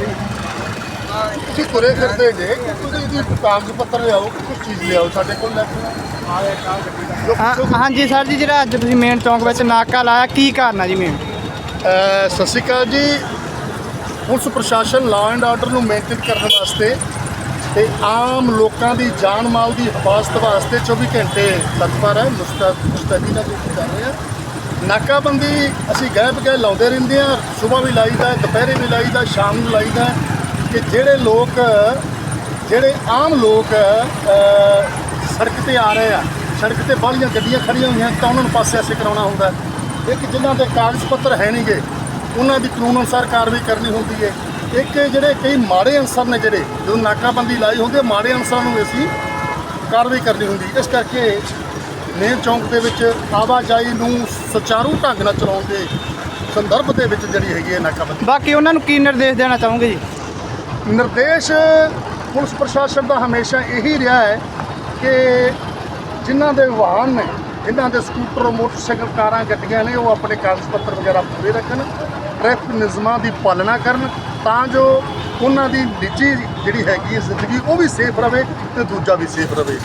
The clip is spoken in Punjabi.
ਤੁਸੀਂ ਤੁਰੇ ਫਿਰਦੇ ਜੇ ਤੁਸੀਂ ਇਹਦੀ ਕਾਗਜ਼ ਪੱਤਰ ਲਿਆਓ ਕੁਝ ਚੀਜ਼ ਲਿਆਓ ਸਾਡੇ ਕੋਲ ਲੈ ਕੇ। ਹਾਂ ਹਾਂਜੀ ਸਰ ਜੀ ਜਿਹੜਾ ਅੱਜ ਤੁਸੀਂ ਮੇਨ ਚੌਂਕ ਵਿੱਚ ਨਾਕਾ ਲਾਇਆ ਕੀ ਕਾਰਨ ਆ ਜੀ ਮੇਨ ਅਹ ਸਤਿ ਸ਼੍ਰੀ ਅਕਾਲ ਜੀ। ਪੁਲਿਸ ਪ੍ਰਸ਼ਾਸਨ ਲਾਅ ਐਂਡ ਆਰਡਰ ਨੂੰ ਮੇਨਟੇਨ ਕਰਨ ਵਾਸਤੇ ਤੇ ਆਮ ਲੋਕਾਂ ਦੀ ਜਾਨ ਮਾਲ ਦੀ ਹਿਫਾਜ਼ਤ ਵਾਸਤੇ 24 ਘੰਟੇ ਤਤਪਰ ਹੈ। ਮੁਸਤੈਦੀ ਨਾਲ ਡਿਊਟੀ ਕਰ ਰਹੇ ਆ ਨਾਕਾਬੰਦੀ ਅਸੀਂ ਗਏ ਬਗੈਰ ਲਾਉਂਦੇ ਰਹਿੰਦੇ ਆ ਸਵੇਰ ਵੀ ਲਾਈਦਾ, ਦੁਪਹਿਰੇ ਵੀ ਲਾਈਦਾ, ਸ਼ਾਮ ਨੂੰ ਲਾਈਦਾ ਕਿ ਜਿਹੜੇ ਲੋਕ, ਜਿਹੜੇ ਆਮ ਲੋਕ ਸੜਕ ਤੇ ਆ ਰਹੇ ਆ, ਸੜਕ ਤੇ ਬਾਹਲੀਆਂ ਗੱਡੀਆਂ ਖੜੀਆਂ ਹੋਈਆਂ ਤਾਂ ਉਹਨਾਂ ਨੂੰ ਪਾਸੇ ਅਸੀਂ ਕਰਾਉਣਾ ਹੁੰਦਾ ਇੱਕ ਜਿਨ੍ਹਾਂ ਦੇ ਕਾਗਜ਼ ਪੱਤਰ ਹੈ ਨਹੀਂਗੇ, ਉਹਨਾਂ ਦੀ ਕਾਨੂੰਨ ਅਨੁਸਾਰ ਕਾਰਵਾਈ ਕਰਨੀ ਹੁੰਦੀ ਹੈ। ਇੱਕ ਜਿਹੜੇ ਕਈ ਮਾੜੇ ਅਨਸਰ ਨੇ ਜਿਹੜੇ, ਜਦੋਂ ਨਾਕਾਬੰਦੀ ਲਾਈ ਹੁੰਦੀ ਹੈ, ਮਾੜੇ ਅਨਸਰਾਂ ਨੂੰ ਅਸੀਂ ਕਾਰਵਾਈ ਕਰਨੀ ਹੁੰਦੀ ਇਸ ਕਰਕੇ ਮੇਨ ਚੌਂਕ ਦੇ ਵਿੱਚ ਆਵਾਜਾਈ ਨੂੰ ਸੁਚਾਰੂ ਢੰਗ ਨਾਲ ਚਲਾਉਣ ਦੇ ਸੰਦਰਭ ਦੇ ਵਿੱਚ ਜਿਹੜੀ ਹੈਗੀ ਹੈ ਨਾਕਾਬੰਦੀ। ਬਾਕੀ ਉਹਨਾਂ ਨੂੰ ਕੀ ਨਿਰਦੇਸ਼ ਦੇਣਾ ਚਾਹੋਗੇ ਜੀ? ਨਿਰਦੇਸ਼ ਪੁਲਿਸ ਪ੍ਰਸ਼ਾਸਨ ਦਾ ਹਮੇਸ਼ਾ ਇਹੀ ਰਿਹਾ ਹੈ ਕਿ ਜਿਨ੍ਹਾਂ ਦੇ ਵਾਹਨ ਨੇ ਜਿਨ੍ਹਾਂ ਦੇ ਸਕੂਟਰ ਮੋਟਰਸਾਈਕਲ ਕਾਰਾਂ ਗੱਡੀਆਂ ਨੇ ਉਹ ਆਪਣੇ ਕਾਗਜ਼ ਪੱਤਰ ਵਗੈਰਾ ਪੂਰੇ ਰੱਖਣ ਟ੍ਰੈਫਿਕ ਨਿਯਮਾਂ ਦੀ ਪਾਲਣਾ ਕਰਨ ਤਾਂ ਜੋ ਉਹਨਾਂ ਦੀ ਨਿੱਜੀ ਜਿਹੜੀ ਹੈਗੀ ਜ਼ਿੰਦਗੀ ਉਹ ਵੀ ਸੇਫ ਰਵੇ ਤੇ ਦੂਜਾ ਵੀ ਸੇਫ ਰਵੇ